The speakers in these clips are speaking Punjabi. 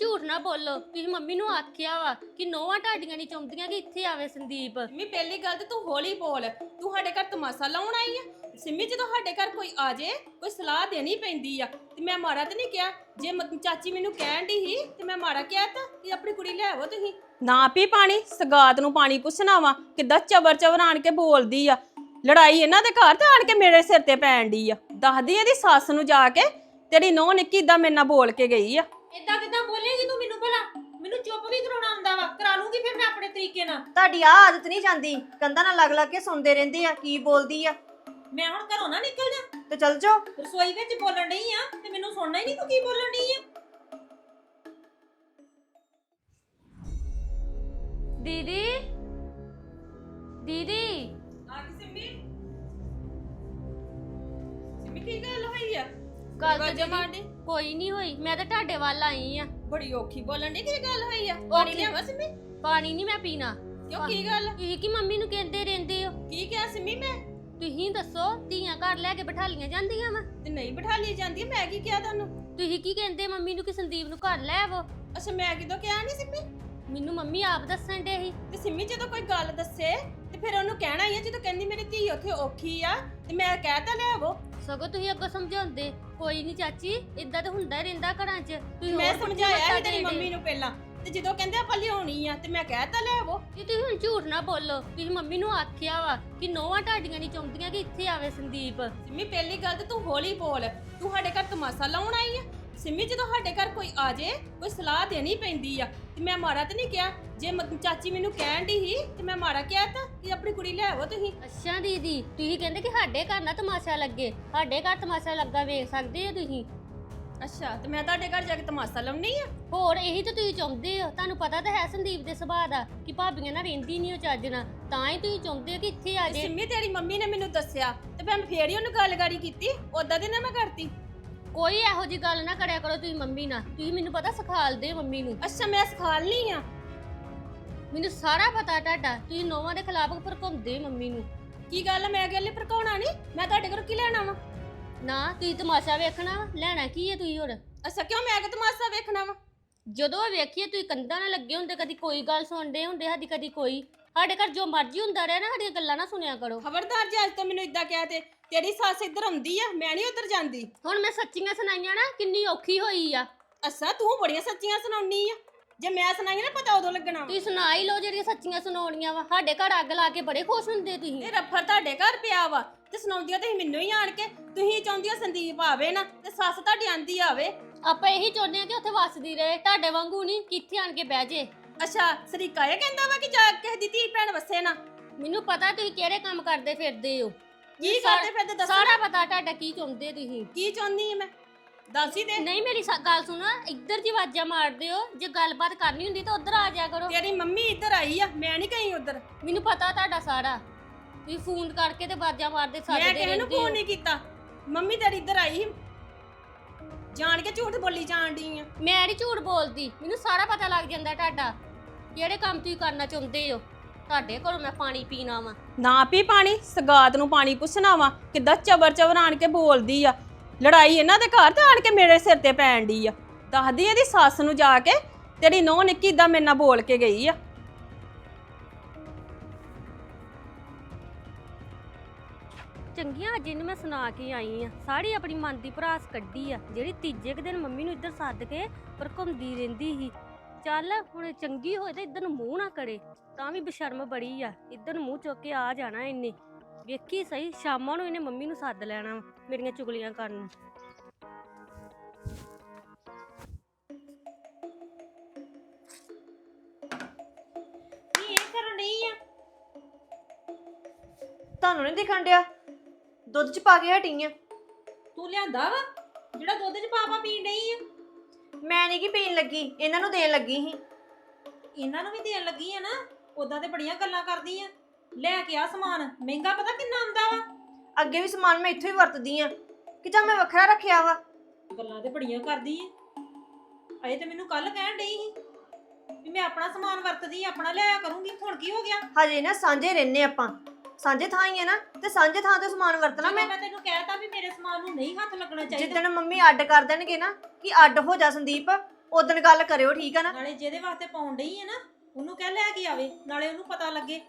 ਝੂਠ ਨਾ ਬੋਲੋ। ਤੁਸੀਂ ਮੰਮੀ ਨੂੰ ਆਖਿਆ ਵਾ ਕਿ ਨੋਆ ਢਾਡੀਆਂ ਨਹੀਂ ਚਾਹੁੰਦੀਆਂ ਕਿ ਇੱਥੇ ਆਵੇ ਸੰਦੀਪ। ਸਿੰਮੀ ਪਹਿਲੀ ਗੱਲ ਤੇ ਤੂੰ ਹੌਲੀ ਬੋਲ। ਤੂੰ ਸਾਡੇ ਘਰ ਤਮਾਸ਼ਾ ਲਾਉਣ ਆਈ ਆ। ਸਿੰਮੀ ਜਦੋਂ ਸਾਡੇ ਘਰ ਕੋਈ ਆ ਜੇ ਕੋਈ ਸਲਾਹ ਦੇਣੀ ਪੈਂਦੀ ਆ। ਤੇ ਮੈਂ ਮਾਰਾ ਤੇ ਨਹੀਂ ਕਿਹਾ। ਜੇ ਮ- ਚਾਚੀ ਮੈਨੂੰ ਕਹਿਣ ਦੀ ਸੀ ਤੇ ਮੈਂ ਮਾਰਾ ਕਿਹਾ ਤਾਂ ਕਿ ਆਪਣੀ ਕੁੜੀ ਲੈ ਆਵੋ ਤੁਸੀਂ। ਨਾ ਪੀ ਪਾਣੀ ਸਗਾਤ ਨੂੰ ਪਾਣੀ ਪੁੱਛਣਾ ਵਾ ਕਿੱਦਾਂ ਚਵਰ ਚਵਰ ਆਣ ਕੇ ਬੋਲਦੀ ਆ। ਲੜਾਈ ਇਹਨਾਂ ਦੇ ਘਰ ਤੇ ਆਣ ਕੇ ਮੇਰੇ ਸਿਰ ਤੇ ਪੈਣ ਦੀ ਆ। ਦੱਸਦੀ ਇਹਦੀ ਸੱਸ ਨੂੰ ਜਾ ਕੇ ਤੇਰੀ ਨੋਹ ਨਿੱਕੀ ਇਦਾਂ ਮੇਰੇ ਨਾਲ ਬੋਲ ਕੇ ਗਈ ਆ। ਇਦਾਂ ਕਿਦਾਂ ਮੈਨੂੰ ਚੁੱਪ ਵੀ ਕਰਾਉਣਾ ਆਉਂਦਾ ਵਾ ਕਰਾ ਲੂੰਗੀ ਫਿਰ ਮੈਂ ਆਪਣੇ ਤਰੀਕੇ ਨਾਲ। ਤੁਹਾਡੀ ਆ ਆਦਤ ਨਹੀਂ ਜਾਂਦੀ ਕੰਧਾਂ ਨਾਲ ਲੱਗ ਲੱਗ ਕੇ ਸੁਣਦੇ ਰਹਿੰਦੇ ਆ ਕੀ ਬੋਲਦੀ ਆ। ਮੈਂ ਹੁਣ ਘਰੋਂ ਨਾ ਨਿਕਲ ਜਾ। ਤੇ ਚੱਲ ਜਾਓ। ਰਸੋਈ ਵਿੱਚ ਬੋਲਣ ਡਈ ਆ ਤੇ ਮੈਨੂੰ ਸੁਣਨਾ ਹੀ ਨਹੀਂ ਤੂੰ ਕੀ ਬੋਲਣ ਡਈ ਆ। ਦੀਦੀ? ਦੀਦੀ? ਆ ਗਈ ਸਿੰਮੀ? ਸਿੰਮੀ ਕੀ ਗੱਲ ਹੋਈ ਆ? ਗੱਲ ਤਾਂ? ਦੀਦੀ ਕੋਈ ਨਹੀਂ ਹੋਈ ਮੈਂ ਤਾਂ ਤੁਹਾਡੇ ਵੱਲ ਆਈ ਆ। ਬੜੀ ਔਖੀ ਬੋਲਣ ਦੀ ਕੀ ਗੱਲ ਹੋਈ ਆ? ਪਾਣੀ ਲਿਆਵਾ ਸਿੰਮੀ? ਪਾਣੀ ਨਹੀਂ ਮੈਂ ਪੀਣਾ। ਕਿਉਂ ਕੀ ਗੱਲ? ਤੁਸੀਂ ਕੀ ਮੰਮੀ ਨੂੰ ਕਹਿੰਦੇ ਰਹਿੰਦੇ ਹੋ? ਕੀ ਕਿਹਾ ਸਿੰਮੀ ਮੈਂ? ਤੁਸੀਂ ਦੱਸੋ ਧੀਆਂ ਘਰ ਲੈ ਕੇ ਬਿਠਾ ਲੀਆਂ ਜਾਂਦੀਆਂ ਵਾ? ਤੇ ਨਹੀਂ ਬਿਠਾ ਲਈ ਜਾਂਦੀ ਮੈਂ ਕੀ ਕਿਹਾ ਤੁਹਾਨੂੰ? ਤੁਸੀਂ ਕੀ ਕਹਿੰਦੇ ਮੰਮੀ ਨੂੰ ਕਿ ਸੰਦੀਪ ਨੂੰ ਘਰ ਲੈ ਆਵੋ? ਅੱਛਾ ਮੈਂ ਕਿਦੋਂ ਕਿਹਾ ਨਹੀਂ ਸਿੰਮੀ? ਮੈਨੂੰ ਮੰਮੀ ਆਪ ਦੱਸਣ ਦੇ ਸੀ। ਤੇ ਸਿੰਮੀ ਜਦੋਂ ਕੋਈ ਗੱਲ ਦੱਸੇ ਤੇ ਫਿਰ ਉਹਨੂੰ ਕਹਿਣਾ ਹੀ ਆ ਜਦੋਂ ਕਹਿੰਦੀ ਮੇਰੀ ਧੀ ਉੱਥੇ ਔਖੀ ਆ ਤੇ ਮੈਂ ਕਹਿਤਾ ਲੈ ਆਵੋ ਸਗੋਂ ਤੁਸੀਂ ਅੱਗੋਂ ਸਮਝਾਉਂਦੇ ਕੋਈ ਨਹੀਂ ਚਾਚੀ ਇਦਾਂ ਤਾਂ ਹੁੰਦਾ ਹੀ ਰਹਿੰਦਾ ਘਰਾਂ 'ਚ। ਤੁਸੀਂ ਮੈਂ ਹੋਰ ਸਮਝਾਇਆ ਸੀ ਮੱਤਾਂ ਤੇਰੀ ਮੰਮੀ ਨੂੰ ਪਹਿਲਾਂ ਤੇ ਜਦੋਂ ਕਹਿੰਦੇ ਆਪਾਂ ਲਿਆਉਣੀ ਆ ਤੇ ਮੈਂ ਕਹਿਤਾ ਲੈ ਆਵੋ ਕਿ ਤੁਸੀਂ ਹੁਣ ਝੂਠ ਨਾ ਬੋਲੋ ਤੁਸੀਂ ਮੰਮੀ ਨੂੰ ਆਖਿਆ ਵਾ ਕਿ ਨੋਆ ਢਾਡੀਆਂ ਨਹੀਂ ਚਾਹੁੰਦੀਆਂ ਕਿ ਇੱਥੇ ਆਵੇ ਸੰਦੀਪ। ਸਿੰਮੀ ਪਹਿਲੀ ਗੱਲ ਤੇ ਤੂੰ ਹੌਲੀ ਬੋਲ ਤੂੰ ਸਾਡੇ ਘਰ ਤਮਾਸ਼ਾ ਲਾਉਣ ਆਈ ਆ? ਸਿੰਮੀ ਜਦੋਂ ਸਾਡੇ ਘਰ ਕੋਈ ਆ ਜੇ ਕੋਈ ਸਲਾਹ ਦੇਣੀ ਪੈਂਦੀ ਆ। ਤੇ ਮੈਂ ਮਾਰਾ ਤੇ ਨਹੀਂ ਕਿਹਾ। ਜੇ ਮ- ਚਾਚੀ ਮੈਨੂੰ ਕਹਿਣ ਦੀ ਸੀ ਤੇ ਮੈਂ ਮਾਰਾ ਕਿਹਾ ਤਾਂ ਕਿ ਆਪਣੀ ਕੁੜੀ ਲੈ ਆਵੋ ਤੁਸੀਂ। ਅੱਛਾ ਦੀਦੀ ਤੁਸੀਂ ਕਹਿੰਦੇ ਕਿ ਸਾਡੇ ਘਰ ਨਾ ਤਮਾਸ਼ਾ ਲੱਗੇ। ਸਾਡੇ ਘਰ ਤਮਾਸ਼ਾ ਲੱਗਾ ਵੇਖ ਸਕਦੇ ਹੋ ਤੁਸੀਂ? ਅੱਛਾ ਤੇ ਮੈਂ ਤੁਹਾਡੇ ਘਰ ਜਾ ਕੇ ਤਮਾਸ਼ਾ ਲਾਉਣੀ ਆ? ਹੋਰ ਇਹੀ ਤਾਂ ਤੁਸੀਂ ਚਾਹੁੰਦੇ ਹੋ। ਤੁਹਾਨੂੰ ਪਤਾ ਤਾਂ ਹੈ ਸੰਦੀਪ ਦੇ ਸੁਭਾਅ ਦਾ ਕਿ ਭਾਬੀਆਂ ਨਾਲ ਰਹਿੰਦੀ ਨਹੀਂ ਉਹ ਚੱਜ ਨਾਲ। ਤਾਂ ਹੀ ਤੁਸੀਂ ਚਾਹੁੰਦੇ ਹੋ ਕਿ ਇੱਥੇ ਆ ਤੇ ਜੇ। ਸਿੰਮੀ ਤੇਰੀ ਮੰਮੀ ਨੇ ਮੈਨੂੰ ਦੱਸਿਆ ਤੇ ਮੈਂ ਫੇਰ ਹੀ ਉਹਨੂੰ ਗੱਲ ਗਾੜੀ ਕੀਤੀ। ਉਦਾਂ ਦੀ ਨਾ ਮੈਂ ਕਰਤੀ। ਕੋਈ ਇਹੋ ਜੀ ਗੱਲ ਨਾ ਕਰਿਆ ਕਰੋ ਤੁਸੀਂ ਮੰਮੀ ਨਾਲ। ਤੁਸੀਂ ਮੈਨੂੰ ਪਤਾ ਸਿਖਾਲਦੇ ਹੋ ਮੰਮੀ ਨੂੰ। ਅੱਛਾ ਮੈਂ ਸਿਖਾਲਨੀ ਆ। ਮੈਨੂੰ ਸਾਰਾ ਪਤਾ ਤੁਹਾਡਾ। ਤੁਸੀਂ ਨੋਵਾਂ ਦੇ ਖਿਲਾਫ ਭੜਕਾਉਂਦੇ ਮੰਮੀ ਨੂੰ। ਕੀ ਗੱਲ ਮੈਂ ਅੱਗੇ ਲਈ ਭੜਕਾਉਣਾ ਨਹੀਂ? ਮੈਂ ਤੁਹਾਡੇ ਘਰੋਂ ਕੀ ਲੈਣਾ ਵਾ? ਨਾ ਤੁਸੀਂ ਤਮਾਸ਼ਾ ਵੇਖਣਾ ਵਾ। ਲੈਣਾ ਕੀ ਹੈ ਤੁਸੀਂ ਹੋਰ ਅੱਛਾ ਕਿਉਂ ਮੈਂ ਕਿ ਤਮਾਸ਼ਾ ਵੇਖਣਾ ਵਾ? ਜਦੋਂ ਵੇਖੀਏ ਤੁਸੀਂ ਕੰਧਾਂ ਨਾਲ ਲੱਗੇ ਹੁੰਦੇ ਕਦੀ ਕੋਈ ਗੱਲ ਸੁਣਦੇ ਹੁੰਦੇ ਸਾਡੀ ਕਦੀ ਕੋਈ ਸਾਡੇ ਘਰ ਜੋ ਮਰਜ਼ੀ ਹੁੰਦਾ ਰਿਹਾ ਨਾ ਸਾਡੀਆਂ ਗੱਲਾਂ ਨਾ ਸੁਣਿਆ ਕਰੋ। ਖਬਰਦਾਰ ਜੇ ਅੱਜ ਤੋਂ ਮੈਨੂੰ ਇਦਾਂ ਕਹਿ ਤੇ ਤੇਰੀ ਸੱਸ ਇੱਧਰ ਆਉਂਦੀ ਆ ਮੈਂ ਨਹੀਂ ਉੱਧਰ ਜਾਂਦੀ। ਹੁਣ ਮੈਂ ਸੱਚੀਆਂ ਸੁਣਾਈਆਂ ਨਾ ਕਿੰਨੀ ਔਖੀ ਹੋਈ ਆ। ਅੱਛਾ ਤੂੰ ਬੜੀਆਂ ਸੱਚੀਆਂ ਸੁਣਾਉਣੀ ਆ। ਜੇ ਮੈਂ ਸੁਣਾਈ ਨਾ ਪਤਾ ਉਦੋਂ ਲੱਗਣਾ ਵਾ। ਤੁਸੀਂ ਸੁਣਾ ਹੀ ਲਓ ਜਿਹੜੀਆਂ ਸੱਚੀਆਂ ਸੁਣਾਉਣੀਆਂ ਵਾ। ਸਾਡੇ ਘਰ ਅੱਗ ਲਾ ਕੇ ਬੜੇ ਖੁਸ਼ ਹੁੰਦੇ ਤੁਸੀਂ। ਇਹ ਰੱਫਰ ਤੁਹਾਡੇ ਘਰ ਪਿਆ ਵਾ। ਤੇ ਸੁਣਾਉਂਦੀਆਂ ਤੁਸੀਂ ਮੈਨੂੰ ਹੀ ਆਣ ਕੇ। ਤੁਸੀਂ ਚਾਹੁੰਦੀਆਂ ਸੰਦੀਪ ਆਵੇ ਨਾ ਤੇ ਸੱਸ ਤੁਹਾਡੀ ਆਂਦੀ ਆਵੇ। ਆਪਾਂ ਇਹੀ ਚਾਹੁੰਦੇ ਆ ਕਿ ਉੱਥੇ ਵੱਸਦੀ ਰਹੇ। ਤੁਹਾਡੇ ਵਾਂਗੂ ਨਹੀਂ ਕਿੱਥੇ ਆਣ ਕੇ ਬਹਿ ਜੇ। ਅੱਛਾ ਸਰੀਕਾ ਇਹ ਕਹਿੰਦਾ ਵਾ ਕਿ ਜਾ ਕੇ ਕਿਸੇ ਦੀ ਧੀ ਭੈਣ ਵਸੇ ਨਾ? ਮੈਨੂੰ ਪਤਾ ਤੁਸੀਂ ਕਿਹੜੇ ਕੰਮ ਕਰਦੇ ਫਿਰਦੇ ਹੋ। ਕੀ ਕਰਦੇ ਫਿਰਦੇ ਦੱਸੋ ਸਾਰਾ ਪਤਾ ਤੁਹਾਡਾ ਕੀ ਚਾਹੁੰਦੇ ਤੁਸੀਂ। ਕੀ ਚਾਹੁੰਦੀ ਆ ਮੈਂ? ਦੱਸ ਹੀ ਦੇ। ਨਹੀਂ ਮੇਰੀ ਸ- ਗੱਲ ਸੁਣੋ ਇੱਧਰ ਜੀ ਆਵਾਜ਼ਾਂ ਮਾਰਦੇ ਹੋ ਜੇ ਗੱਲਬਾਤ ਕਰਨੀ ਹੁੰਦੀ ਤਾਂ ਉੱਧਰ ਆ ਜਾਇਆ ਕਰੋ। ਤੇਰੀ ਮੰਮੀ ਇੱਧਰ ਆਈ ਆ ਮੈਂ ਨਹੀਂ ਗਈ ਉੱਧਰ। ਮੈਨੂੰ ਪਤਾ ਤੁਹਾਡਾ ਸਾਰਾ। ਤੁਸੀਂ ਫੋਨ ਕਰਕੇ ਤੇ ਆਵਾਜ਼ਾਂ ਮਾਰਦੇ ਮੈਂ ਕਿਸੇ ਨੂੰ ਫੋਨ ਨਹੀਂ ਕੀਤਾ। ਮੰਮੀ ਤੇਰੀ ਇੱਧਰ ਆਈ। ਸੀ। ਜਾਣ ਕੇ ਝੂਠ ਬੋਲੀ ਜਾਣ ਡਈ ਆ। ਮੈਂ ਨਹੀਂ ਝੂਠ ਬੋਲਦੀ ਮੈਨੂੰ ਸਾਰਾ ਪਤਾ ਲੱਗ ਜਾਂਦਾ ਤੁਹਾਡਾ। ਕਿਹੜੇ ਕੰਮ ਤੁਸੀਂ ਕਰਨਾ ਚਾਹੁੰਦੇ ਹੋ? ਤੁਹਾਡੇ ਕੋਲੋਂ ਮੈਂ ਪਾਣੀ ਪੀਣਾ ਵਾ। ਨਾ ਪੀ ਪਾਣੀ ਸਗਾਤ ਨੂੰ ਪਾਣੀ ਪੁੱਛਣਾ ਵਾ ਕਿੱਦਾਂ ਚਬਰ ਆਣ ਕੇ ਬੋਲਦੀ ਆ। ਲੜਾਈ ਇਹਨਾਂ ਦੇ ਘਰ ਤੇ ਆਣ ਕੇ ਮੇਰੇ ਸਿਰ ਤੇ ਪੈਣ ਦੀ ਆ। ਦੱਸਦੀ ਇਹਦੀ ਸੱਸ ਨੂੰ ਜਾ ਕੇ ਤੇਰੀ ਨੋਹ ਨਿੱਕੀ ਇਦਾਂ ਮੇਰੇ ਨਾਲ ਬੋਲ ਕੇ ਗਈ ਆ। ਚੰਗੀਆਂ ਅੱਜ ਇਹਨੂੰ ਮੈਂ ਸੁਣਾ ਕੇ ਆਈ ਆ। ਸਾਰੀ ਆਪਣੀ ਮਨ ਦੀ ਭਰਾਸ ਕੱਢੀ ਆ ਜਿਹੜੀ ਤੀਜੇ ਕੁ ਦਿਨ ਮੰਮੀ ਨੂੰ ਇੱਧਰ ਸੱਦ ਕੇ ਪਰ ਘੁੰਮਦੀ ਰਹਿੰਦੀ ਸੀ। ਚੱਲ ਹੁਣ ਚੰਗੀ ਹੋਏ ਤੇ ਇੱਧਰ ਨੂੰ ਮੂੰਹ ਨਾ ਕਰੇ ਤਾਂ ਵੀ ਬਸ਼ਰਮ ਬੜੀ ਆ ਇੱਧਰ ਨੂੰ ਮੂੰਹ ਚੁੱਕ ਕੇ ਆ ਜਾਣਾ ਇਹਨੇ। ਵੇਖੀ ਸਹੀ ਸ਼ਾਮਾਂ ਨੂੰ ਇਹਨੇ ਮੰਮੀ ਨੂੰ ਸੱਦ ਲੈਣਾ ਵਾ, ਮੇਰੀਆਂ ਚੁਗਲੀਆਂ ਕਰਨ ਨੂੰ। ਕੀ ਇਹ ਕਰਨ ਡਈ ਆ? ਤੁਹਾਨੂੰ ਨਹੀਂ ਦਿਖਣ ਡਿਆ? ਦੁੱਧ ਚ ਪਾ ਕੇ ਹਟੀ ਆ। ਤੂੰ ਲਿਆਂਦਾ ਵਾ? ਜਿਹੜਾ ਦੁੱਧ 'ਚ ਪਾਪਾ ਪੀਣ ਡਈ ਆ? ਮੈਂ ਨਹੀਂ ਕੀ ਪੀਣ ਲੱਗੀ ਇਹਨਾਂ ਨੂੰ ਦੇਣ ਲੱਗੀ ਸੀ। ਇਹਨਾਂ ਨੂੰ ਵੀ ਦੇਣ ਲੱਗੀ ਆ ਨਾ ਉਦਾਂ ਤੇ ਬੜੀਆਂ ਗੱਲਾਂ ਕਰਦੀ ਆ। ਲੈ ਕੇ ਆ ਸਮਾਨ ਮਹਿੰਗਾ ਪਤਾ ਕਿੰਨਾ ਆਉਂਦਾ ਵਾ? ਅੱਗੇ ਵੀ ਸਮਾਨ ਮੈਂ ਇੱਥੋਂ ਹੀ ਵਰਤਦੀ ਆ ਕਿ ਜਾਂ ਮੈਂ ਵੱਖਰਾ ਰੱਖਿਆ ਵਾ? ਗੱਲਾਂ ਤੇ ਬੜੀਆਂ ਕਰਦੀ ਆ। ਅਜੇ ਤੇ ਮੈਨੂੰ ਕੱਲ ਕਹਿਣ ਡਈ ਸੀ ਵੀ ਮੈਂ ਆਪਣਾ ਸਮਾਨ ਵਰਤਦੀ ਆ, ਆਪਣਾ ਲਿਆਇਆ ਕਰੂੰਗੀ ਹੁਣ ਕੀ ਹੋ ਗਿਆ? ਹਜੇ ਨਾ ਸਾਂਝੇ ਰਹਿੰਨੇ ਆਪਾਂ। ਸਾਂਝੇ ਥਾਂ ਹੀ ਆ ਨਾ ਤੇ ਸਾਂਝੇ ਥਾਂ ਤੇ ਸਮਾਨ ਵਰਤਣਾ ਮੈਂ ਮੈਂ। ਤੈਨੂੰ ਕਹਿਤਾ ਵੀ ਮੇਰੇ ਸਮਾਨ ਨੂੰ ਨਹੀਂ ਹੱਥ ਲੱਗਣਾ ਚਾਹੀਦਾ। ਜਿੱਦਣ ਮੰਮੀ ਅੱਡ ਕਰ ਦੇਣਗੇ ਨਾ ਕਿ ਅੱਡ ਹੋ ਜਾ ਸੰਦੀਪ ਉਦੋਂ ਗੱਲ ਕਰਿਓ ਠੀਕ ਆ ਨਾ? ਨਾਲੇ ਜਿਹਦੇ ਵਾਸਤੇ ਪਾਉਣ ਡਈ ਹੈ ਨਾ ਉਹਨੂੰ ਕਹਿ ਲੈ ਕੇ ਆਵੇ ਨਾਲੇ ਉਹਨੂੰ ਪਤਾ ਲੱਗੇ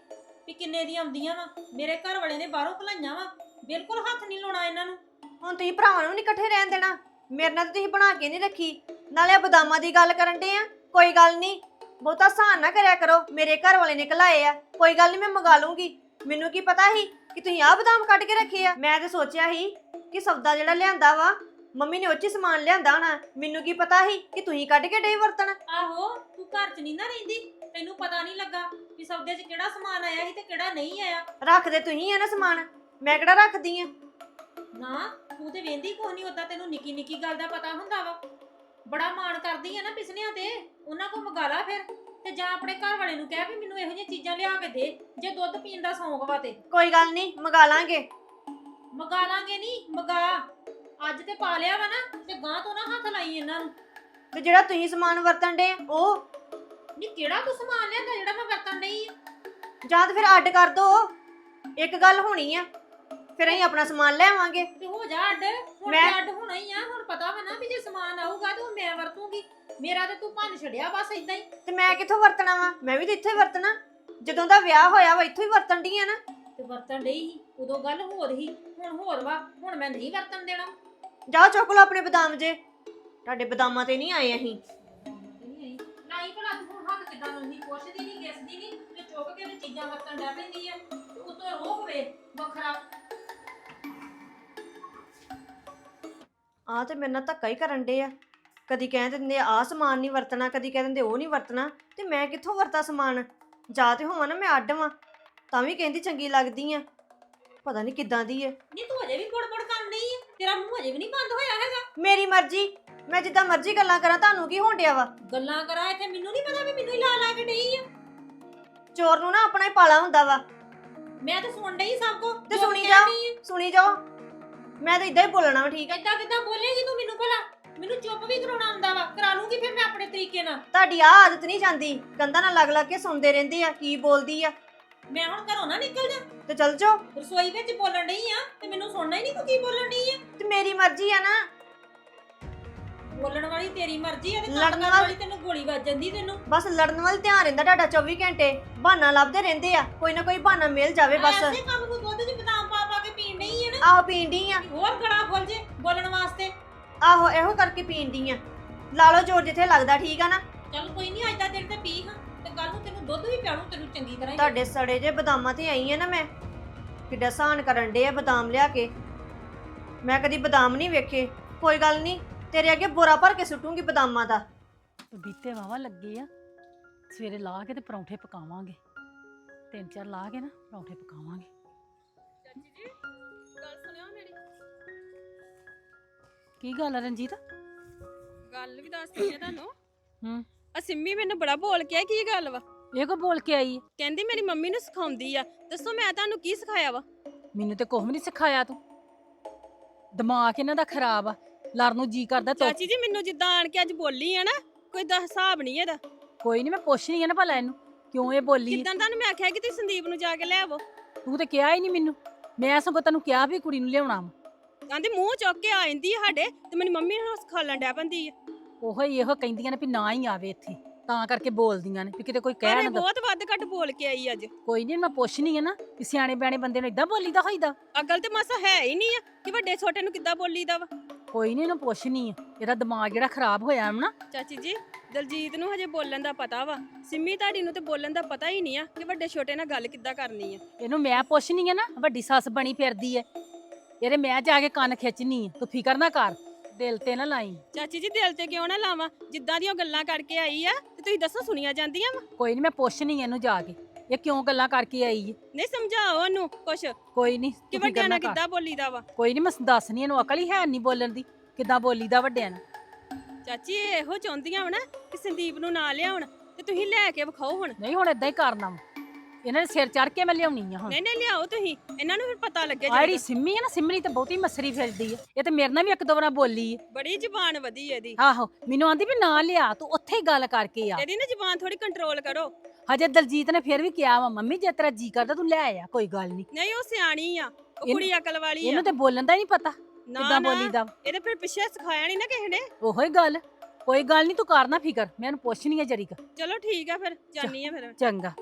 ਵੀ ਕਿੰਨੇ ਦੀਆਂ ਆਉਂਦੀਆਂ ਵਾ। ਮੇਰੇ ਘਰ ਵਾਲੇ ਨੇ ਬਾਹਰੋਂ ਭਲਾਈਆਂ ਵਾ ਬਿਲਕੁਲ ਹੱਥ ਨਹੀਂ ਲਾਉਣਾ ਇਹਨਾਂ ਨੂੰ। ਹੁਣ ਤੁਸੀਂ ਭਰਾਵਾਂ ਨੂੰ ਨਹੀਂ ਇਕੱਠੇ ਰਹਿਣ ਦੇਣਾ ਮੇਰੇ ਨਾਲ ਤਾਂ ਤੁਸੀਂ ਬਣਾ ਕੇ ਨਹੀਂ ਰੱਖੀ। ਨਾਲੇ ਬਦਾਮਾਂ ਦੀ ਗੱਲ ਕਰਨ ਦੇ ਆ ਕੋਈ ਗੱਲ ਨਹੀਂ ਬਹੁਤਾ ਸਹਾਨ ਨਾ ਕਰਿਆ ਕਰੋ ਮੇਰੇ ਘਰ ਵਾਲੇ ਨੇ ਘਲਾਏ ਆ ਕੋਈ ਗੱਲ ਨਹੀਂ ਮੈਂ ਮੰਗਾ ਲੂੰਗੀ ਮੈਨੂੰ ਕੀ ਪਤਾ ਸੀ ਕਿ ਤੁਸੀਂ ਆਹ ਬਦਾਮ ਕੱਢ ਕੇ ਰੱਖੇ ਆ? ਮੈਂ ਤਾਂ ਸੋਚਿਆ ਸੀ ਕਿ ਸੌਦਾ ਜਿਹੜਾ ਲਿਆਂਦਾ ਵਾ ਮੰਮੀ ਨੇ ਉਹ 'ਚ ਹੀ ਸਮਾਨ ਲਿਆਂਦਾ ਹੋਣਾ। ਮੈਨੂੰ ਕੀ ਪਤਾ ਸੀ ਕਿ ਤੁਸੀਂ ਕੱਢ ਕੇ ਡੇ ਵਰਤਣ? ਆਹੋ ਤੂੰ ਘਰ 'ਚ ਨਹੀਂ ਨਾ ਰਹਿੰਦੀ? ਤੈਨੂੰ ਪਤਾ ਨਹੀਂ ਲੱਗਾ ਵੀ ਸੌਦੇ 'ਚ ਕਿਹੜਾ ਸਮਾਨ ਆਇਆ ਸੀ ਤੇ ਕਿਹੜਾ ਨਹੀਂ ਆਇਆ? ਰੱਖਦੇ ਤੁਸੀਂ ਆ ਨਾ ਸਮਾਨ। ਮੈਂ ਕਿਹੜਾ ਰੱਖਦੀ ਆ? ਨਾ ਤੂੰ ਤੇ ਵੇਂਦੀ ਕੋਈ ਨਹੀਂ ਉਦਾਂ ਤੈਨੂੰ ਨਿੱਕੀ ਨਿੱਕੀ ਗੱਲ ਦਾ ਪਤਾ ਹੁੰਦਾ ਵਾ। ਬੜਾ ਮਾਣ ਕਰਦੀ ਆ ਨਾ ਪਿਸਨਿਆਂ ਤੇ। ਉਹਨਾਂ ਕੋ ਮੰਗਾ ਲਾ ਫਿਰ। ਤੇ ਜਾਂ ਆਪਣੇ ਘਰ ਵਾਲੇ ਨੂੰ ਕਹਿ ਵੀ ਮੈਨੂੰ ਇਹੋ ਜਿਹੀਆਂ ਚੀਜ਼ਾਂ ਲਿਆ ਕੇ ਦੇ ਜੇ ਦੁੱਧ ਪੀਣ ਦਾ ਸ਼ੌਂਕ ਵਾ ਤੇ। ਕੋਈ ਗੱਲ ਨਹੀਂ ਮੰਗਾ ਲਾਂਗੇ। ਮੰਗਾ ਲਾਂਗੇ ਨਹੀਂ ਮੰਗਾ। ਅੱਜ ਤੇ ਪਾ ਲਿਆ ਵਾ ਨਾ ਤੇ ਗਾਂ ਤੋਂ ਨਾ ਹੱਥ ਲਾਈ ਇਹਨਾਂ ਨੂੰ। ਤੇ ਜਿਹੜਾ ਤੁਸੀਂ ਸਮਾਨ ਵਰਤਣ ਦੇ ਉਹ? ਨਹੀਂ ਕਿਹੜਾ ਤੂੰ ਸਮਾਨ ਲਿਆਂਦਾ ਜਿਹੜਾ ਮੈਂ ਵਰਤਣ ਡਈ ਆ? ਜਾਂ ਤਾਂ ਫਿਰ ਅੱਡ ਕਰ ਦੋ। ਇੱਕ ਗੱਲ ਹੋਣੀ ਆ ਫਿਰ ਅਸੀਂ ਆਪਣਾ ਸਮਾਨ ਲੈ ਆਵਾਂਗੇ। ਤੇ ਹੋ ਜਾ ਅੱਡ ਹੁਣ ਮੈਂ- ਤੇ ਅੱਡ ਹੋਣਾ ਹੀ ਆ ਹੁਣ ਪਤਾ ਵਾ ਨਾ ਵੀ ਜੇ ਸਮਾਨ ਆਊਗਾ ਤੇ ਉਹ ਮੈਂ ਵਰਤੂੰਗੀ। ਮੇਰਾ ਤੇ ਤੂੰ ਭੰਨ ਛੜਿਆ ਬਸ ਇਦਾਂ ਹੀ। ਤੇ ਮੈਂ ਕਿੱਥੋਂ ਵਰਤਣਾ ਵਾ? ਮੈਂ ਵੀ ਤਾਂ ਇੱਥੇ ਵਰਤਣਾ। ਜਦੋਂ ਦਾ ਵਿਆਹ ਹੋਇਆ ਵਾ ਇੱਥੋਂ ਹੀ ਵਰਤਣ ਦੀ ਆ ਨਾ। ਤੇ ਵਰਤਣ ਡਈ ਸੀ ਉਦੋਂ ਗੱਲ ਹੋਰ ਹੀ ਹੁਣ ਹੋਰ ਵਾ ਹੁਣ ਮੈਂ ਨਹੀਂ ਵਰਤਣ ਦੇਣਾ। ਜਾਓ ਚੁੱਕ ਲਓ ਆਪਣੇ ਬਦਾਮ ਜੇ। ਤੁਹਾਡੇ ਬਦਾਮਾਂ ਤੇ ਨਹੀਂ ਆਏ ਅਸੀਂ। ਨਹੀਂ ਭਲਾ ਤੂੰ ਹੁਣ ਹੱਥ ਕਿੱਦਾਂ ਲਾਉਂਦੀ ਪੁੱਛਦੀ ਨਹੀਂ ਗਿਸਦੀ ਨਹੀਂ ਤੇ ਚੁੱਕ ਕੇ ਤੇ ਚੀਜ਼ਾਂ ਵਰਤਣ ਡੈ ਪੈਂਦੀ ਆ। ਤੇ ਉਤੋਂ ਰੋਹ ਵੇ ਵੱਖਰਾ। ਆ ਤੇ ਮੇਰੇ ਨਾਲ ਧੱਕਾ ਹੀ ਕਰਨ ਦੇ ਆ। ਕਦੀ ਕਹਿ ਦਿੰਦੇ ਆ ਸਮਾਨ ਨਹੀਂ ਵਰਤਣਾ ਕਦੀ ਕਹਿ ਦਿੰਦੇ ਉਹ ਨਹੀਂ ਵਰਤਣਾ ਤੇ ਮੈਂ ਕਿੱਥੋਂ ਵਰਤਾ ਸਮਾਨ? ਜਾ ਤੇ ਹੋਵਾਂ ਨਾ ਮੈਂ ਅੱਡ ਵਾਂ ਤਾਂ ਵੀ ਕਹਿੰਦੀ ਚੰਗੀ ਲੱਗਦੀ ਆ। ਪਤਾ ਨਹੀਂ ਕਿੱਦਾਂ ਦੀ ਆ। ਨਹੀਂ ਤੂੰ ਅਜੇ ਵੀ ਬੜਬੜ ਕਰਨ ਡਈ ਆ। ਤੇਰਾ ਮੂੰਹ ਅਜੇ ਵੀ ਨਹੀਂ ਬੰਦ ਹੋਇਆ ਹੈਗਾ। ਮੇਰੀ ਮਰਜ਼ੀ ਮੈਂ ਜਿੱਦਾਂ ਮਰਜ਼ੀ ਗੱਲਾਂ ਕਰਾਂ ਤੁਹਾਨੂੰ ਕੀ ਹੋਣ ਡਿਆ ਵਾ? ਗੱਲਾਂ ਕਰਾ ਇੱਥੇ ਮੈਨੂੰ ਨਹੀਂ ਪਤਾ ਵੀ ਮੈਨੂੰ ਹੀ ਲਾ ਲਾ ਕੇ ਡਈ ਆ। ਚੋਰ ਨੂੰ ਨਾ ਆਪਣਾ ਹੀ ਪਾਲਾ ਹੁੰਦਾ ਵਾ। ਮੈਂ ਤਾਂ ਸੁਣ ਡਈ ਸਭ ਕੋ ਤੇ ਸੁਣੀ ਜਾ। ਸੁਣੀ ਜਾਓ। ਮੈਂ ਤਾਂ ਇਦਾਂ ਹੀ ਬੋਲਣਾ ਵਾ ਠੀਕ ਹੈ? ਏਦਾਂ ਕਿੱਦਾਂ ਬੋਲੇਗੀ ਤੂੰ ਮੈਨੂੰ ਭਲਾ? ਮੈਨੂੰ ਚੁੱਪ ਵੀ ਕਰਾਉਣਾ ਆਉਂਦਾ ਵਾ ਕਰਾ ਲੂੰਗੀ ਫਿਰ ਮੈਂ ਆਪਣੇ ਤਰੀਕੇ ਨਾਲ। ਤੁਹਾਡੀ ਆ ਆਦਤ ਨਹੀਂ ਜਾਂਦੀ ਕੰਧਾਂ ਨਾਲ ਲੱਗ ਲੱਗ ਕੇ ਸੁਣਦੇ ਰਹਿੰਦੇ ਆ ਕੀ ਬੋਲਦੀ ਆ। ਮੈਂ ਹੁਣ ਘਰੋਂ ਨਾ ਨਿਕਲ ਜਾ। ਤੇ ਚੱਲ ਜਾਓ। ਰਸੋਈ ਵਿੱਚ ਬੋਲਣ ਡਈ ਆ ਤੇ ਮੈਨੂੰ ਸੁਣਨਾ ਹੀ ਨਹੀਂ ਤੂੰ ਕੀ ਬੋਲਣ ਡਈ ਆ। ਤੇ ਮੇਰੀ ਮਰਜ਼ੀ ਆ ਨਾ। ਬੋਲਣ ਵਾਲੀ ਤੇਰੀ ਮਰਜ਼ੀ ਆ ਤੇ ਕੰਮ ਲੜਨ ਕਰਨ ਵਾਲੀ- ਵਾਲੀ ਤੈਨੂੰ ਗੋਲੀ ਵੱਜ ਜਾਂਦੀ ਤੈਨੂੰ। ਬਸ ਲੜਨ ਵੱਲ ਧਿਆਨ ਰਹਿੰਦਾ ਤੁਹਾਡਾ 24 ਘੰਟੇ। ਬਹਾਨਾ ਲੱਭਦੇ ਰਹਿੰਦੇ ਆ ਕੋਈ ਨਾ ਕੋਈ ਬਹਾਨਾ ਮਿਲ ਜਾਵੇ ਬਸ। ਐਸੇ ਕੰਮ ਨੂੰ ਦੁੱਧ 'ਚ ਆਹੋ ਪੀਂਦੀ ਆ। ਹੋਰ ਗਲਾ ਖੁੱਲ ਜੇ ਬੋਲਣ ਵਾਸਤੇ। ਆਹੋ ਇਹੋ ਕਰਕੇ ਪੀਂਦੀ ਆ। ਲਾ ਲਓ ਜੋਰ ਜਿੱਥੇ ਲੱਗਦਾ ਠੀਕ ਆ ਨਾ? ਚੱਲ ਕੋਈ ਨਹੀਂ ਅੱਜ ਦਾ ਦਿਨ ਤੇ ਪੀ ਹਾਂ ਤੇ ਕੱਲ ਨੂੰ ਤੈਨੂੰ ਦੁੱਧ ਵੀ ਪਿਆਣੂ ਤੈਨੂੰ ਚੰਗੀ ਤਰ੍ਹਾਂ ਹੀ। ਤੁਹਾਡੇ ਸੜੇ ਜੇ ਬਦਾਮਾਂ ਤੇ ਆਈ ਆ ਨਾ ਮੈਂ ਕਿੱਡਾ ਸਾਨ ਕਰਨ ਡੇ ਆ ਬਦਾਮ ਲਿਆ ਕੇ। ਮੈਂ ਕਦੀ ਬਦਾਮ ਨਹੀਂ ਵੇਖੇ। ਕੋਈ ਗੱਲ ਨਹੀਂ ਤੇਰੇ ਅੱਗੇ ਬੋਰਾ ਭਰ ਕੇ ਸੁੱਟੂਗੀ ਬਦਾਮਾਂ ਦਾ। ਬੀਤੇ ਵਾਵਾ ਲੱਗੇ ਆ। ਸਵੇਰੇ ਲਾ ਕੇ ਤੇ ਪਰੌਂਠੇ ਪਕਾਵਾਂਗੇ। ਤਿੰਨ ਚਾਰ ਲਾ ਕੇ ਨਾ ਪਰੌਂਠੇ ਪਕਾਵਾਂਗੇ। ਚਾਚੀ ਜੀ ਕੀ ਗੱਲ ਆ ਰਣਜੀਤ? ਗੱਲ ਵੀ ਦੱਸਦੀ ਆ ਤੁਹਾਨੂੰ। ਹੂੰ। ਆ ਸਿੰਮੀ ਮੈਨੂੰ ਬੜਾ ਬੋਲ ਕੇ ਆ ਕੀ ਗੱਲ ਵਾ? ਇਹ ਕੋ ਬੋਲ ਕੇ ਆਈ ਹੈ? ਕਹਿੰਦੀ ਮੇਰੀ ਮੰਮੀ ਨੂੰ ਸਿਖਾਉਂਦੀ ਆ। ਦੱਸੋ ਮੈਂ ਤੁਹਾਨੂੰ ਕੀ ਸਿਖਾਇਆ ਵਾ? ਮੈਨੂੰ ਤੇ ਕੁਝ ਵੀ ਨਹੀਂ ਸਿਖਾਇਆ ਤੂੰ। ਦਿਮਾਗ ਇਹਨਾਂ ਦਾ ਖਰਾਬ ਆ। ਲੜ ਨੂੰ ਜੀ ਕਰਦਾ ਤੋ ਚਾਚੀ ਜੀ ਮੈਨੂੰ ਜਿੱਦਾਂ ਆਣ ਕੇ ਅੱਜ ਬੋਲੀ ਆ ਨਾ ਕੋਈ ਦਾ ਹਿਸਾਬ ਨਹੀਂ ਇਹਦਾ। ਕੋਈ ਨਹੀਂ ਮੈਂ ਪੁੱਛਣੀ ਆ ਨਾ ਭਲਾ ਇਹਨੂੰ ਕਿਉਂ ਇਹ ਬੋਲੀ? ਕਿਦਾਂ ਤੁਹਾਨੂੰ ਮੈਂ ਆਖਿਆ ਕਿ ਤੁਸੀਂ ਸੰਦੀਪ ਨੂੰ ਜਾ ਕੇ ਲੈ ਆਵੋ? ਤੂੰ ਤੇ ਕਿਹਾ ਹੀ ਨਹੀਂ ਮੈਨੂੰ। ਮੈਂ ਸਗੋਂ ਤੈਨੂੰ ਕਿਹਾ ਵੀ ਕੁੜੀ ਨੂੰ ਲਿਆਉਣਾ ਵਾ। ਕਹਿੰਦੀ ਮੂੰਹ ਚੁੱਕ ਕੇ ਆ ਜਾਂਦੀ ਆ ਸਾਡੇ ਤੇ ਮੇਰੀ ਮੰਮੀ ਨੂੰ ਸਿਖਾਲਣ ਡੈ ਪੈਂਦੀ ਆ। ਉਹੋ ਹੀ ਇਹੋ ਕਹਿੰਦੀਆਂ ਨੇ ਵੀ ਨਾ ਹੀ ਆਵੇ ਇੱਥੇ ਤਾਂ ਕਰਕੇ ਬੋਲਦੀਆਂ ਨੇ ਵੀ ਕਿਤੇ ਕੋਈ ਕਹਿ ਨਾ ਬਹੁਤ ਵੱਧ ਘੱਟ ਬੋਲ ਕੇ ਆਈ ਅੱਜ। ਕੋਈ ਨਹੀਂ ਮੈਂ ਪੁੱਛਣੀ ਆ ਨਾ ਕਿ ਸਿਆਣੇ ਬਿਆਣੇ ਬੰਦੇ ਨੂੰ ਇਦਾਂ ਬੋਲੀਦਾ ਹੋਈਦਾ? ਅਕਲ ਤੇ ਮਾਸਾ ਹੈ ਹੀ ਨਹੀਂ ਆ ਕਿ ਵੱਡੇ ਛੋਟੇ ਨੂੰ ਕਿੱਦਾਂ ਬੋਲੀਦਾ ਵਾ। ਕੋਈ ਨਹੀਂ ਇਹਨੂੰ ਪੁੱਛਣੀ ਆ ਇਹਦਾ ਦਿਮਾਗ ਜਿਹੜਾ ਖਰਾਬ ਹੋਇਆ ਹੈ ਨਾ। ਚਾਚੀ ਜੀ ਦਲਜੀਤ ਨੂੰ ਹਜੇ ਬੋਲਣ ਦਾ ਪਤਾ ਵਾ। ਸਿੰਮੀ ਤੁਹਾਡੀ ਨੂੰ ਤੇ ਬੋਲਣ ਦਾ ਪਤਾ ਹੀ ਨਹੀਂ ਆ ਕਿ ਵੱਡੇ ਛੋਟੇ ਨਾਲ ਗੱਲ ਕਿੱਦਾਂ ਕਰਨੀ ਆ। ਇਹਨੂੰ ਮੈਂ ਪੁੱਛਣੀ ਆ ਨਾ ਵੱਡੀ ਸੱਸ ਬਣੀ ਫਿਰਦੀ ਐ ਇਹਦੇ ਮੈਂ ਜਾ ਕੇ ਕੰਨ ਖਿੱਚਣੀ ਆ ਤੂੰ ਫਿਕਰ ਨਾ ਕਰ ਦਿਲ ਤੇ ਨਾ ਲਾਈ। ਚਾਚੀ ਜੀ ਦਿਲ ਤੇ ਕਿਉਂ ਨਾ ਲਾਵਾਂ? ਜਿੱਦਾਂ ਦੀਆਂ ਉਹ ਗੱਲਾਂ ਕਰਕੇ ਆਈ ਆ ਤੇ ਤੁਸੀਂ ਦੱਸੋ ਸੁਣੀਆਂ ਜਾਂਦੀਆਂ ਵਾ? ਕੋਈ ਨਹੀਂ ਮੈਂ ਪੁੱਛਣੀ ਇਹਨੂੰ ਜਾ ਕੇ ਇਹ ਕਿਉਂ ਗੱਲਾਂ ਕਰਕੇ ਆਈ ਏ ਨਹੀਂ ਸਮਝਾਓ ਉਹਨੂੰ ਕੁਛ। ਕੋਈ ਨਹੀਂ ਕਿ ਵੱਡਿਆਂ ਨਾਲ ਕਿੱਦਾਂ ਬੋਲੀਦਾ ਵਾ? ਕੋਈ ਨਹੀਂ ਮੈਂ ਦੱਸਣੀ ਇਹਨੂੰ ਅਕਲ ਹੀ ਹੈ ਨਹੀਂ ਬੋਲਣ ਦੀ ਕਿੱਦਾਂ ਬੋਲੀਦਾ ਵੱਡਿਆਂ ਨਾਲ ਚਾਚੀ ਇਹ ਚਾਹੁੰਦੀਆਂ ਵਾ ਨਾ ਕਿ ਸੰਦੀਪ ਨੂੰ ਨਾ ਲਿਆਉਣ ਤੇ ਤੁਸੀਂ ਲੈ ਕੇ ਵਿਖਾਓ ਹੁਣ। ਨਹੀਂ ਹੁਣ ਇਦਾਂ ਹੀ ਕਰਨਾ ਵਾ। ਇਹਨਾਂ ਦੇ ਸਿਰ ਚੜ ਕੇ ਮੈਂ ਲਿਆਉਣੀ ਆ ਹੁਣ। ਨਹੀਂ ਨਹੀਂ ਲਿਆਓ ਤੁਸੀਂ। ਇਹਨਾਂ ਨੂੰ ਫਿਰ ਪਤਾ ਲੱਗੇ ਆਹ ਜਿਹੜੀ ਸਿੰਮੀ ਹੈ ਨਾ ਸਿੰਮੀ ਤੇ ਬਹੁਤੀ ਮਸਰੀ ਫਿਰਦੀ ਆ। ਇਹ ਤੇ ਮੇਰੇ ਨਾਲ ਵੀ ਇੱਕ ਦੋ ਵਾਰ ਬੋਲੀ ਏ ਬੜੀ ਜ਼ੁਬਾਨ ਵਧੀ ਇਹਦੀ। ਆਹੋ ਮੈਨੂੰ ਆਂਦੀ ਵੀ ਨਾ ਲਿਆ ਤੂੰ ਉੱਥੇ ਹੀ ਗੱਲ ਕਰਕੇ ਆ। ਇਹਦੀ ਨਾ ਜ਼ੁਬਾਨ ਥੋੜੀ ਕੰਟਰੋਲ ਕਰੋ। ਹਜੇ ਦਲਜੀਤ ਨੇ ਫਿਰ ਵੀ ਕਿਹਾ ਵਾ ਮੰਮੀ ਜੇ ਤੇਰਾ ਜੀ ਕਰਦਾ ਤੂੰ ਲੈ ਆ ਕੋਈ ਗੱਲ ਨਹੀਂ ਨਹੀਂ ਉਹ ਸਿਆਣੀ ਆ ਉਹ ਇਹਨੂੰ- ਕੁੜੀ ਅਕਲ ਵਾਲੀ ਆ। ਇਹਨੂੰ ਤੇ ਬੋਲਣ ਦਾ ਹੀ ਨਹੀਂ ਪਤਾ ਨਾ ਕਿੱਦਾਂ ਨਾ ਬੋਲੀਦਾ ਵਾ। ਇਹਦੇ ਫਿਰ ਪਿੱਛੇ ਸਿਖਾਇਆ ਨਹੀਂ ਨਾ ਕਿਸੇ ਨੇ। ਉਹੋ ਹੀ ਗੱਲ ਕੋਈ ਗੱਲ ਨਹੀਂ ਤੂੰ ਕਰ ਨਾ ਫਿਕਰ ਮੈਂ ਉਹਨੂੰ ਪੁੱਛਣੀ ਆ ਜਰੀ ਕ ਚਲੋ ਠੀਕ ਆ ਫਿਰ ਜਾਨੀ ਆ ਫਿਰ। ਚੰਗਾ।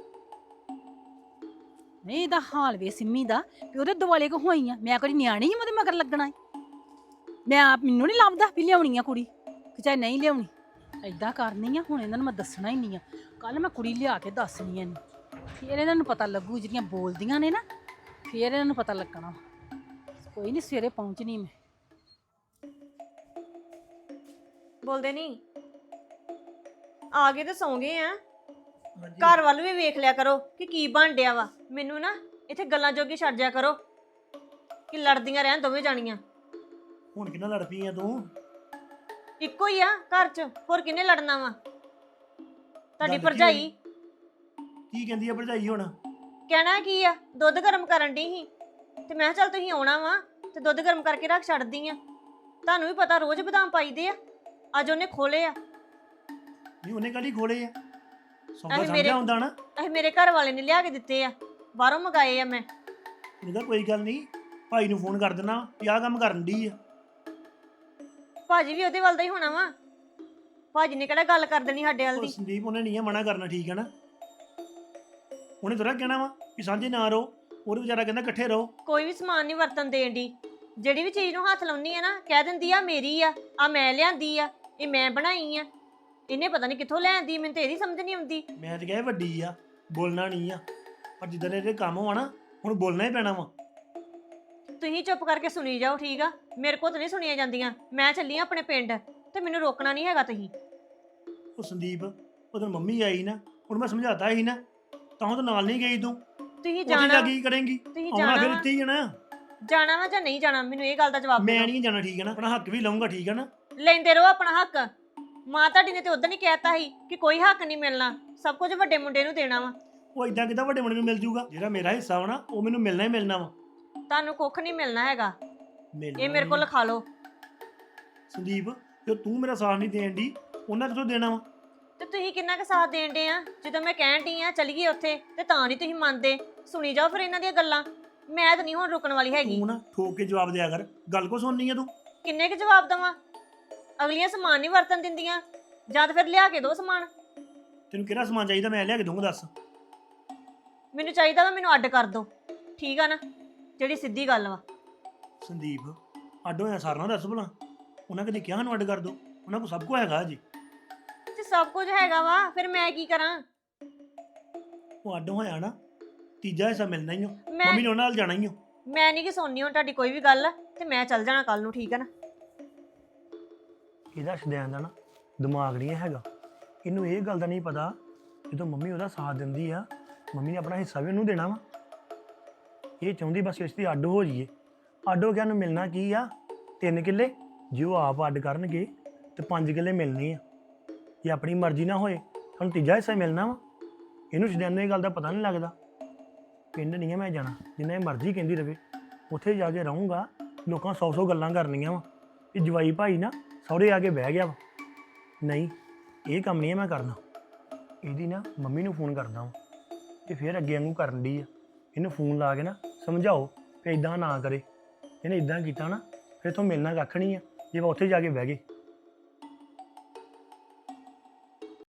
ਨਹੀਂ, ਇਹਦਾ ਹਾਲ ਵੇ ਸਿੰਮੀ ਦਾ, ਵੀ ਉਹਦੇ ਦੁਆਲੇ ਕੋ ਹੋਈ ਆ। ਮੈਂ ਕੋਈ ਨਿਆਣੀ ਆ ਉਹਦੇ ਮਗਰ ਲੱਗਣਾ ਏ? ਮੈਂ ਆਪ ਮੈਨੂੰ ਨਹੀਂ ਲੱਭਦਾ ਵੀ ਲਿਆਉਣੀ ਆ ਕੁੜੀ ਕਿ ਚਾਹੇ ਨਹੀਂ ਲਿਆਉਣੀ। ਐਦਾਂ ਕਰਨੀ ਆ, ਹੁਣ ਇਹਨਾਂ ਨੂੰ ਮੈਂ ਦੱਸਣਾ ਹੀ ਨਹੀਂ ਆ। ਕੱਲ ਮੈਂ ਕੁੜੀ ਲਿਆ ਕੇ ਦੱਸਣੀ ਆ ਇਹਨੂੰ। ਫਿਰ ਇਹਨਾਂ ਨੂੰ ਪਤਾ ਲੱਗੂ, ਜਿਹੜੀਆਂ ਬੋਲਦੀਆਂ ਨੇ ਨਾ, ਫਿਰ ਇਹਨਾਂ ਨੂੰ ਪਤਾ ਲੱਗਣਾ। ਕੋਈ ਨਹੀਂ ਸਵੇਰੇ ਪਹੁੰਚਣੀ ਮੈਂ। ਬੋਲਦੇ ਨਹੀਂ ਆ ਗਏ ਤੇ ਸੌਂ ਗਏ ਆ। ਘਰ ਵੱਲ ਵੀ ਵੇਖ ਲਿਆ ਕਰੋ ਕਿ ਕੀ ਬਣ ਡਿਆ ਵਾ। ਮੈਨੂੰ ਨਾ ਇੱਥੇ ਗੱਲਾਂ ਜੋਗੀ ਛੱਡ ਜਾ ਕਰੋ ਕਿ ਲੜਦੀਆਂ ਰਹਿਣ ਦੋਵੇਂ ਜਾਣੀਆਂ। ਹੁਣ ਕਿੰਨਾ ਲੜ ਪਈ ਆ ਤੂੰ? ਇੱਕੋ ਹੀ ਆ ਘਰ 'ਚ ਹੋਰ ਕਿੰਨੇ ਲੜਨਾ ਵਾ? ਤੁਹਾਡੀ ਗੱਲ ਕੀ ਭਰਜਾਈ। ਕੀ ਕਹਿੰਦੀ ਆ ਭਰਜਾਈ ਹੁਣ? ਕਹਿਣਾ ਕੀ ਆ? ਦੁੱਧ ਗਰਮ ਕਰਨ ਦੀ ਸੀ। ਤੇ ਮੈਂ ਕਿਹਾ ਚੱਲ ਤੁਸੀਂ ਆਉਣਾ ਵਾ ਤੇ ਦੁੱਧ ਗਰਮ ਕਰਕੇ ਰੱਖ ਛੱਡਦੀ ਆ। ਤੁਹਾਨੂੰ ਵੀ ਪਤਾ ਰੋਜ਼ ਬਦਾਮ ਪਾਈਦੇ ਆ। ਅੱਜ ਉਹਨੇ ਖੋਲੇ ਆ। ਨਹੀਂ ਉਹਨੇ ਕਾਹਲੀ ਖੋਲੇ ਆ? ਸੌਦਾ ਮੇਰੇ- ਸਮਝਿਆ ਹੁੰਦਾ ਨਾ। ਇਹ ਮੇਰੇ ਘਰ ਵਾਲੇ ਨੇ ਲਿਆ ਕੇ ਦਿੱਤੇ ਆ। ਬਾਹਰੋਂ ਮੰਗਾਏ ਆ ਮੈਂ। ਉਹਦਾ ਕੋਈ ਗੱਲ ਨਹੀਂ ਭਾਈ ਨੂੰ ਫੋਨ ਕਰ ਦੇਣਾ ਵੀ ਆਹ ਕੰਮ ਕਰਨ ਦੀ ਆ। ਭਾਜੀ ਵੀ ਉਹਦੇ ਵੱਲ ਦਾ ਹੀ ਹੋਣਾ ਵਾ। ਭਾਜੀ ਨੇ ਕਿਹੜਾ ਗੱਲ ਕਰ ਦੇਣੀ ਸਾਡੇ ਵੱਲ ਉਹ ਦੀ? ਸੰਦੀਪ ਉਹਨੇ ਨਹੀਂ ਆ ਮਨਾ ਕਰਨਾ ਠੀਕ ਹੈ ਨਾ। ਉਹਨੇ ਥੋੜਾ ਕਹਿਣਾ ਵਾ ਵੀ ਸਾਂਝੇ ਨਾ ਰਹੋ ਉਹਦੇ ਵਿਚਾਰਾ ਕਹਿੰਦਾ ਇਕੱਠੇ ਰਹੋ। ਕੋਈ ਵੀ ਸਮਾਨ ਨਹੀਂ ਵਰਤਨ ਦੇਣ ਦੀ ਜਿਹੜੀ ਵੀ ਚੀਜ਼ ਨੂੰ ਹੱਥ ਲਾਉਣੀ ਆ ਨਾ ਕਹਿ ਦਿੰਦੀ ਆ ਮੇਰੀ ਆ ਆ ਮੈਂ ਲਿਆਂਦੀ ਆ ਇਹ ਮੈਂ ਬਣਾਈ ਆ। ਇਹਨੇ ਪਤਾ ਨਹੀਂ ਕਿੱਥੋਂ ਲਿਆਂਦੀ ਮੈਨੂੰ ਤੇ ਇਹਦੀ ਸਮਝ ਨਹੀਂ ਆਉਂਦੀ। ਮੈਂ ਤੇ ਕਿਹਾ ਇਹ ਵੱਡੀ ਆ ਬੋਲਣਾ ਨਹੀਂ ਆ। ਪਰ ਜਿੱਦਾਂ ਦੇ ਇਹਦੇ ਕੰਮ ਹੋਣਾ ਹੁਣ ਬੋਲਣਾ ਹੀ ਪੈਣਾ ਵਾ। ਤੁਸੀਂ ਚੁੱਪ ਕਰਕੇ ਸੁਣੀ ਜਾਓ ਠੀਕ ਆ? ਮੇਰੇ ਕੋਲ ਤਾਂ ਨਹੀਂ ਸੁਣੀਆਂ ਜਾਂਦੀਆਂ। ਮੈਂ ਚੱਲੀ ਆ ਆਪਣੇ ਪਿੰਡ ਤੇ ਮੈਨੂੰ ਰੋਕਣਾ ਨਹੀਂ ਹੈਗਾ ਤੁਸੀਂ। ਉਹ ਸੰਦੀਪ ਉਦੋਂ ਮੰਮੀ ਆਈ ਨਾ ਹੁਣ ਮੈਂ ਸਮਝਾਤਾ ਸੀ ਨਾ ਤਾਂ ਉਹ ਤਾਂ ਨਾਲ ਨਹੀਂ ਗਈ ਤੂੰ। ਤੁਸੀਂ ਉਹਦੀ ਜਾਣਾ ਲੱਗੀ ਕਰੇਂਗੀ ਤੁਸੀਂ ਆਉਣਾ ਜਾਣਾ ਫਿਰ ਇੱਥੇ ਹੀ ਜਾਣਾ। ਜਾਣਾ ਵਾ ਜਾਂ ਨਹੀਂ ਜਾਣਾ? ਮੈਨੂੰ ਇਹ ਗੱਲ ਦਾ ਜਵਾਬ ਮੈਂ ਦਿਓ ਨਹੀਂ ਜਾਣਾ ਠੀਕ ਹੈ ਨਾ? ਆਪਣਾ ਹੱਕ ਵੀ ਲਵਾਂਗਾ ਠੀਕ ਹੈ ਨਾ? ਲੈਂਦੇ ਰਹੋ ਆਪਣਾ ਹੱਕ। ਮਾਂ ਤੁਹਾਡੀ ਨੇ ਤੇ ਉਦੋਂ ਹੀ ਕਹਿਤਾ ਸੀ ਕਿ ਕੋਈ ਹੱਕ ਨਹੀਂ ਮਿਲਣਾ। ਸਭ ਕੁਝ ਵੱਡੇ ਮੁੰਡੇ ਨੂੰ ਦੇਣਾ ਵਾ। ਉਹ ਇਦਾਂ ਕਿਦਾਂ ਵੱਡੇ ਮੁੰਡੇ ਨੂੰ ਮਿਲ ਜੂਗਾ? ਜਿਹੜਾ ਮੇਰਾ ਹਿੱਸਾ ਨਾ ਉਹ ਮੈਨੂੰ ਮਿਲਣਾ ਹੀ ਮਿਲਣਾ ਵਾ। ਤੁਹਾਨੂੰ ਕੁੱਖ ਨਹੀਂ ਮਿਲਣਾ ਹੈਗਾ। ਮਿਲਣਾ ਇਹ ਮੇਰੇ ਕੋਲ। ਲਿਖਾ ਲਓ। ਸੰਦੀਪ ਜੇ ਤੂੰ ਮੇਰਾ ਸਾਥ ਨਹੀਂ ਦੇਣ ਦੀ ਉਹਨਾਂ ਕਿਥੋਂ ਦੇਣਾ ਵਾ? ਤੇ ਤੁਸੀਂ ਕਿੰਨਾ ਕੁ ਸਾਥ ਦੇਣ ਦੇ ਆ? ਜਦੋਂ ਮੈਂ ਕਹਿਣ ਡਈ ਆ ਚਲੀਏ ਉੱਥੇ ਤੇ ਤਾਂ ਨਹੀਂ ਤੁਸੀਂ ਮੰਨਦੇ। ਸੁਣੀ ਜਾਓ ਫਿਰ ਇਹਨਾਂ ਦੀਆਂ ਗੱਲਾਂ। ਮੈਂ ਤਾਂ ਨਹੀਂ ਹੁਣ ਰੁਕਣ ਵਾਲੀ ਹੈਗੀ। ਤੂੰ ਨਾ ਠੋਕ ਕੇ ਜਵਾਬ ਦਿਆ ਕਰ। ਗੱਲ ਕੋ ਸੁਣਨੀ ਆ ਤੂੰ? ਕਿੰਨੇ ਕੁ ਜਵਾਬ ਦਵਾਂ? ਅਗਲੀਆਂ ਸਮਾਨ ਨਹੀਂ ਵਰਤਨ ਦਿੰਦੀਆਂ। ਜਾਂ ਤਾਂ ਫਿਰ ਲਿਆ ਕੇ ਦਿਓ ਸਮਾਨ। ਤੈਨੂੰ ਕਿਹੜਾ ਸਮਾਨ ਚਾਹੀਦਾ ਮੈਂ ਲਿਆ ਕੇ ਦੂੰਗਾ ਦੱਸ। ਮੈਨੂੰ ਚਾਹੀਦਾ ਵਾ ਮੈਨੂੰ ਅੱਡ ਕਰ ਦਿਓ ਠੀਕ ਆ ਨਾ? ਜਿਹੜੀ ਸਿੱਧੀ ਗੱਲ ਵਾ। ਸੰਦੀਪ ਅੱਡ ਹੋਇਆ ਸਾਰਨਾ ਦੱਸ ਭਲਾ। ਉਹਨਾਂ ਕਦੇ ਕਿਹਾ ਸਾਨੂੰ ਅੱਡ ਕਰ ਦੋ? ਉਹਨਾਂ ਕੋਲ ਸਭ ਕੁਝ ਹੈਗਾ ਜੀ ਤੇ ਸਭ ਕੁਝ ਹੈਗਾ ਵਾ ਫਿਰ ਮੈਂ ਕੀ ਕਰਾਂ? ਉਹ ਅੱਡ ਹੋਇਆ ਨਾ ਤੀਜਾ ਹਿੱਸਾ ਮਿਲਣਾ ਹੀ ਓ। ਮੈਂ ਮੰਮੀ ਨੇ ਉਹਨਾਂ ਨਾਲ ਜਾਣਾ ਹੀ ਓ। ਮੈਂ ਨਹੀਂ ਕਿ ਸੁਣਨੀ ਹੁਣ ਤੁਹਾਡੀ ਕੋਈ ਵੀ ਗੱਲ ਤੇ ਮੈਂ ਚੱਲ ਜਾਣਾ ਕੱਲ ਨੂੰ ਠੀਕ ਆ ਨਾ? ਇਹਦਾ ਸ਼ਦੈਨ ਦਾ ਨਾ ਦਿਮਾਗ ਨਹੀਂ ਹੈਗਾ। ਇਹਨੂੰ ਇਹ ਗੱਲ ਦਾ ਨਹੀਂ ਪਤਾ ਜਦੋਂ ਮੰਮੀ ਉਹਦਾ ਸਾਥ ਦਿੰਦੀ ਆ, ਮੰਮੀ ਨੇ ਆਪਣਾ ਹਿੱਸਾ ਵੀ ਉਹਨੂੰ ਦੇਣਾ ਵਾ। ਇਹ ਚਾਹੁੰਦੀ ਬਸ ਇਸ ਦੀ ਅੱਡ ਹੋ ਜਾਈਏ। ਅੱਡ ਹੋ ਗਿਆ ਨੂੰ ਮਿਲਣਾ ਕੀ ਆ? ਤਿੰਨ ਕਿੱਲੇ, ਜੇ ਉਹ ਆਪ ਅੱਡ ਕਰਨਗੇ ਤੇ ਪੰਜ ਕਿੱਲੇ ਮਿਲਣੇ ਆ। ਜੇ ਆਪਣੀ ਮਰਜ਼ੀ ਨਾ ਹੋਏ ਤੁਹਾਨੂੰ ਤੀਜਾ ਹਿੱਸਾ ਮਿਲਣਾ ਵਾ। ਇਹਨੂੰ ਸ਼ਦੈਨ ਨੂੰ ਇਹ ਗੱਲ ਦਾ ਪਤਾ ਨਹੀਂ ਲੱਗਦਾ। ਪਿੰਡ ਨਹੀਂ ਆ ਮੈਂ ਜਾਣਾ, ਜਿੰਨਾ ਮਰਜ਼ੀ ਕਹਿੰਦੀ ਰਵੇ। ਉੱਥੇ ਜਾ ਕੇ ਰਹੂੰਗਾ, ਲੋਕਾਂ ਸੌ ਸੌ ਗੱਲਾਂ ਕਰਨੀਆਂ ਵਾ। ਇਹ ਜਵਾਈ ਭਾਈ ਨਾ ਸਹੁਰੇ ਆ ਕੇ ਬਹਿ ਗਿਆ ਵਾ। ਨਹੀਂ, ਇਹ ਕੰਮ ਨਹੀਂ ਹੈ ਮੈਂ ਕਰਨਾ। ਇਹਦੀ ਨਾ ਮੰਮੀ ਨੂੰ ਫੋਨ ਕਰਦਾ ਵਾਂ ਤੇ ਫਿਰ ਅੱਗੇ ਵਾਂਗੂ ਕਰਨ ਦੀ ਆ। ਇਹਨੂੰ ਫੋਨ ਲਾ ਕੇ ਨਾ ਸਮਝਾਓ ਕਿ ਇਦਾਂ ਨਾ ਕਰੇ। ਇਹਨੇ ਇਦਾਂ ਕੀਤਾ ਨਾ, ਫਿਰ ਤੋਂ ਮਿਲਣਾ ਕੱਖ ਨਹੀਂ ਆ। ਜੇ ਉਹ ਉੱਥੇ ਜਾ ਕੇ ਬਹਿ ਗਏ।